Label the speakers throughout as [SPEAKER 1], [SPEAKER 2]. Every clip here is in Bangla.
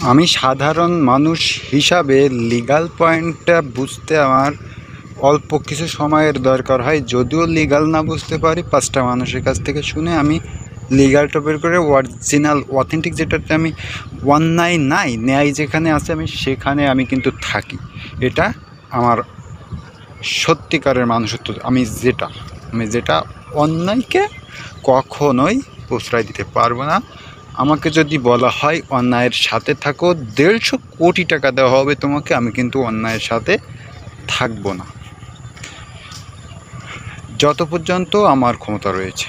[SPEAKER 1] আমি সাধারণ মানুষ হিসাবে লিগাল পয়েন্টটা বুঝতে আমার অল্প কিছু সময়ের দরকার হয়। যদিও লিগাল না বুঝতে পারি, পাঁচটা মানুষের কাছ থেকে শুনে আমি লিগালটা বের করে অরিজিনাল অথেন্টিক যেটাতে আমি অন্যায় নাই ন্যায় যেখানে আছে আমি সেখানে আমি কিন্তু থাকি। এটা আমার সত্যিকারের মানুষত্ব, আমি যেটা আমি যেটা অন্যায়কে কখনোই প্রশ্রয় দিতে পারব না। আমাকে যদি বলা হয় অন্যায়ের সাথে থাকো, দেড়শো কোটি টাকা দেওয়া হবে তোমাকে, আমি কিন্তু অন্যায়ের সাথে থাকব না। যত পর্যন্ত আমার ক্ষমতা রয়েছে,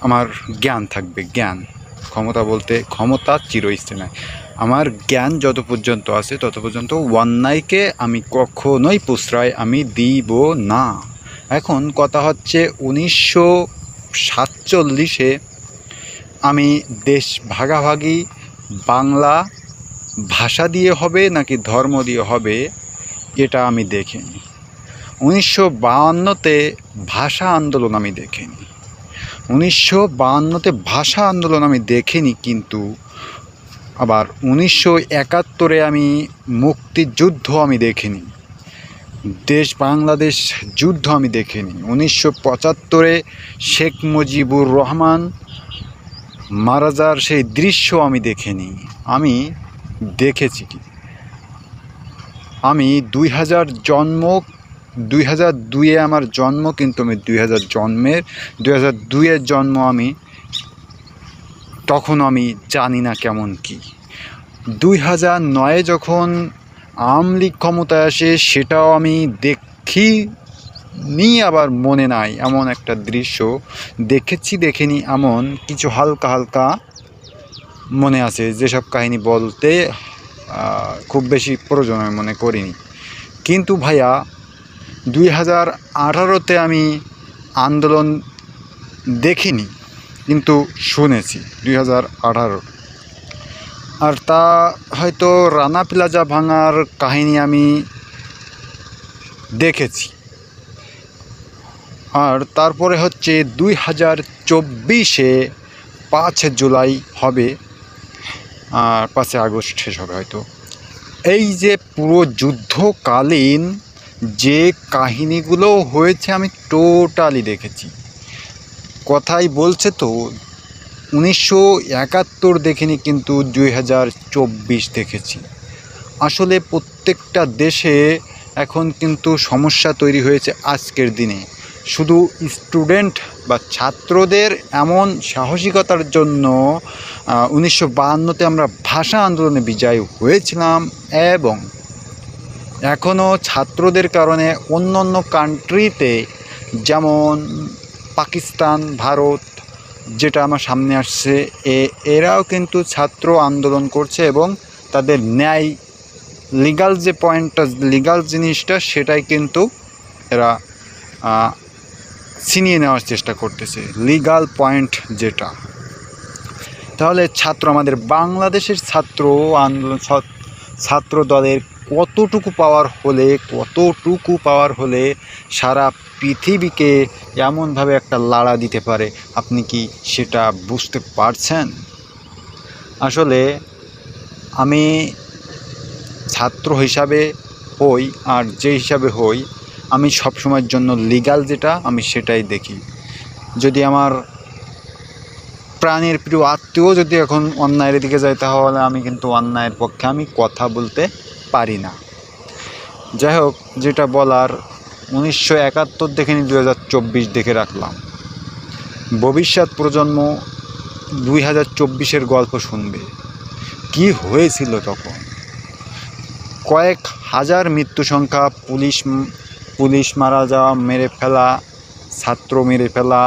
[SPEAKER 1] আমার জ্ঞান থাকবে, জ্ঞান। ক্ষমতা বলতে ক্ষমতা চিরস্থায়ী। নয় আমার জ্ঞান যত পর্যন্ত আছে, তত পর্যন্ত অন্যায়কে আমি কখনোই প্রশ্রয় আমি দিব না। এখন কথা হচ্ছে উনিশশো সাতচল্লিশে আমি দেশ ভাগাভাগি, বাংলা ভাষা দিয়ে হবে নাকি ধর্ম দিয়ে হবে, এটা আমি দেখিনি। উনিশশো বাহান্নতে ভাষা আন্দোলন আমি দেখিনি। উনিশশো বাহান্নতে ভাষা আন্দোলন আমি দেখিনি, কিন্তু আবার উনিশশো একাত্তরে আমি মুক্তিযুদ্ধ আমি দেখিনি। দেশ বাংলাদেশ যুদ্ধ আমি দেখিনি। উনিশশো পঁচাত্তরে শেখ মুজিবুর রহমান মারা যাওয়ার সেই দৃশ্য আমি দেখিনি, আমি দেখেছি কি আমি দুই হাজার জন্ম, দুই হাজার দুইয়ে আমার জন্ম, কিন্তু আমি দুই হাজার জন্মের, দুই হাজার দুইয়ের জন্ম আমি, তখন আমি জানি না কেমন কি। দুই হাজার নয়ে যখন আওয়ামী লীগ ক্ষমতায় আসে, সেটাও আমি দেখি নি আবার মনে নাই এমন একটা দৃশ্য। দেখেছি, দেখিনি, এমন কিছু হালকা হালকা মনে আছে। যেসব কাহিনী বলতে খুব বেশি প্রয়োজন আমি মনে করিনি। কিন্তু ভাইয়া, দুই হাজার আঠারোতে আমি আন্দোলন দেখিনি, কিন্তু শুনেছি দুই হাজার আঠারো। আর তা হয়তো রানা প্লাজা ভাঙার কাহিনী আমি দেখেছি। আর তারপরে হচ্ছে দুই হাজার চব্বিশে পাঁচ জুলাই হবে। আর পাঁচই আগস্ট শেষ হবে হয়তো। এই যে পুরো যুদ্ধকালীন যে কাহিনীগুলো হয়েছে আমি টোটালি দেখেছি। কথাই বলছে তো, উনিশশো একাত্তর দেখিনি কিন্তু দুই হাজার চব্বিশ দেখেছি। আসলে প্রত্যেকটা দেশে এখন কিন্তু সমস্যা তৈরি হয়েছে আজকের দিনে। শুধু স্টুডেন্ট বা ছাত্রদের এমন সাহসিকতার জন্য উনিশশো বাহান্নতে আমরা ভাষা আন্দোলনে বিজয় হয়েছিলাম এবং এখনও ছাত্রদের কারণে অন্য অন্য কান্ট্রিতে যেমন পাকিস্তান, ভারত, যেটা আমার সামনে আসছে, এ, এরাও কিন্তু ছাত্র আন্দোলন করছে এবং তাদের ন্যায় লিগাল যে পয়েন্টটা লিগাল জিনিসটা, সেটাই কিন্তু এরা ছিনিয়ে নেওয়ার চেষ্টা করতেছে লিগাল পয়েন্ট যেটা। তাহলে ছাত্র, আমাদের বাংলাদেশের ছাত্র আন্দোলন ছাত্র দলের কতটুকু পাওয়ার হলে, কতটুকু পাওয়ার হলে সারা পৃথিবীকে এমনভাবে একটা লাড়া দিতে পারে, আপনি কি সেটা বুঝতে পারছেন? আসলে আমি ছাত্র হিসাবে হই আর যে হিসাবে হই আমি সব সময়ের জন্য লিগাল যেটা, আমি সেটাই দেখি। যদি আমার প্রাণের প্রিয় আত্মীয় যদি এখন অন্যায়ের দিকে যায়, তাহলে আমি কিন্তু অন্যায়ের পক্ষে আমি কথা বলতে পারি না। যাই হোক, যেটা বলার, উনিশশো একাত্তর দেখে নি দু হাজার চব্বিশ দেখে রাখলাম। ভবিষ্যৎ প্রজন্ম দুই হাজার চব্বিশের গল্প শুনবে। কি হয়েছিল তখন? কয়েক হাজার মৃত্যু সংখ্যা, পুলিশ পুলিশ মারা যাওয়া, মেরে ফেলা, ছাত্র মেরে ফেলা,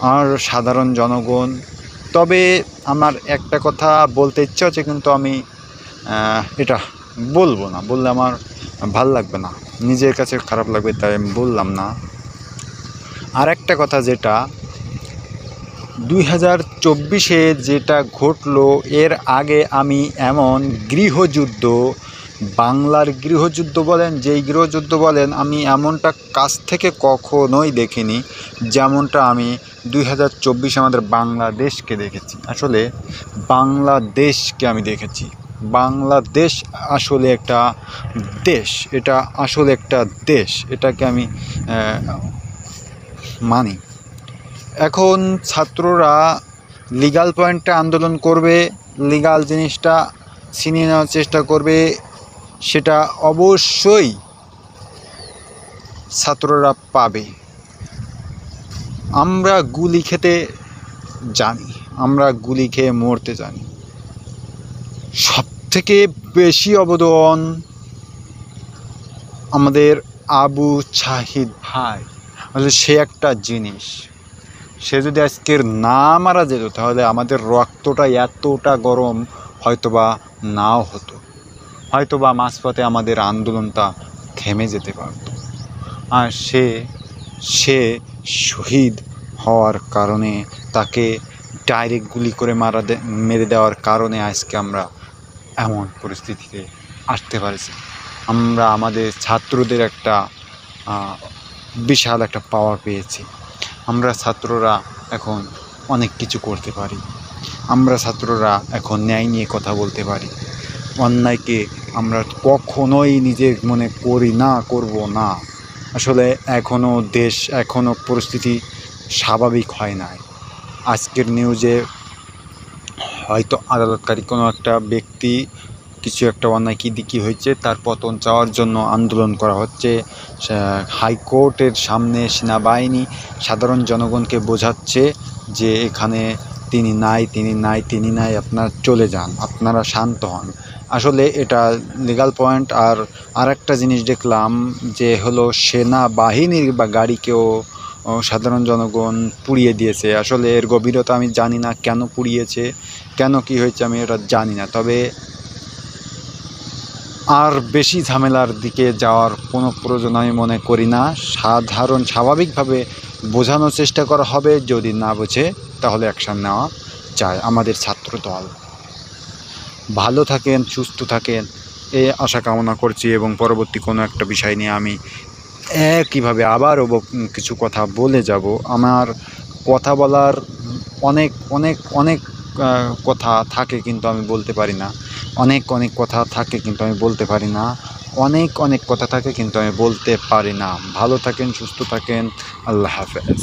[SPEAKER 1] আর সাধারণ জনগণ। তবে আমার একটা কথা বলতে ইচ্ছা হচ্ছে কিন্তু আমি এটা বলব না। বললে আমার ভালো লাগবে না। নিজের কাছে খারাপ লাগবে, তাই আমি বললাম না। আর একটা কথা যেটা, দুই হাজার চব্বিশে যেটা ঘটলো, এর আগে আমি এমন গৃহযুদ্ধ বাংলার গৃহযুদ্ধ বলেন, যেই গৃহযুদ্ধ বলেন, আমি এমনটা কাছ থেকে কখনোই দেখিনি যেমনটা আমি দুই হাজার চব্বিশে আমাদের বাংলাদেশকে দেখেছি। আসলে বাংলাদেশকে আমি দেখেছি। বাংলাদেশ আসলে একটা দেশ, এটা আসলে একটা দেশ, এটাকে আমি মানি। এখন ছাত্ররা লিগাল পয়েন্টে আন্দোলন করবে লিগাল জিনিসটা ছিনিয়ে নেওয়ার চেষ্টা করবে সেটা অবশ্যই ছাত্ররা পাবে। আমরা গুলি খেতে জানি, আমরা গুলি খেয়ে মরতে জানি। সব থেকে বেশি অবদান আমাদের আবু ছাহিদ ভাই। আসলে সে একটা জিনিস, সে যদি আজকের না মারা যেত, তাহলে আমাদের রক্তটা এতটা গরম হয়তোবা নাও হতো। হয়তোবা মাঝপথে আমাদের আন্দোলনটা থেমে যেতে পারত। আর সে সে শহীদ হওয়ার কারণে তাকে ডাইরেক্ট গুলি করে মারা মেরে দেওয়ার কারণে আজকে আমরা এমন পরিস্থিতিতে আসতে পারছি। আমরা আমাদের ছাত্রদের একটা বিশাল একটা পাওয়ার পেয়েছি। আমরা ছাত্ররা এখন অনেক কিছু করতে পারি। আমরা ছাত্ররা এখন ন্যায় নিয়ে কথা বলতে পারি। অন্যায়কে আমরা কখনোই নিজের মনে করি না, করব না। আসলে এখনও দেশ এখনও পরিস্থিতি স্বাভাবিক হয় নাই। আজকের নিউজে হয়তো আদালতকারী কোনো একটা ব্যক্তি কিছু একটা অন্যায় কী দিকি হয়েছে, তার পতন চাওয়ার জন্য আন্দোলন করা হচ্ছে। হাইকোর্টের সামনে সেনাবাহিনী সাধারণ জনগণকে বোঝাচ্ছে যে এখানে তিনি নাই তিনি নাই তিনি নাই, আপনার চলে যান, আপনারা শান্ত হন। আসলে এটা লিগাল পয়েন্ট আর আরেকটা জিনিস দেখলাম যে হলো সেনাবাহিনীর বা গাড়িকেও সাধারণ জনগণ পুড়িয়ে দিয়েছে। আসলে এর গভীরতা আমি জানি না কেন পুড়িয়েছে, কেন কি হয়েছে আমি এটা জানি না। তবে আর বেশি ঝামেলার দিকে যাওয়ার কোনো প্রয়োজন আমি মনে করি না। সাধারণ স্বাভাবিকভাবে বোঝানোর চেষ্টা করা হবে, যদি না বোঝে তাহলে অ্যাকশান নেওয়া চায় আমাদের ছাত্র দল। ভালো থাকেন, সুস্থ থাকেন, এ আশা কামনা করছি এবং পরবর্তী কোনো একটা বিষয় নিয়ে আমি একইভাবে আবারও কিছু কথা বলে যাব। আমার কথা বলার অনেক অনেক অনেক কথা থাকে কিন্তু আমি বলতে পারি না। অনেক অনেক কথা থাকে কিন্তু আমি বলতে পারি না। অনেক অনেক কথা থাকে কিন্তু আমি বলতে পারি না। ভালো থাকেন, সুস্থ থাকেন। আল্লাহ হাফেজ।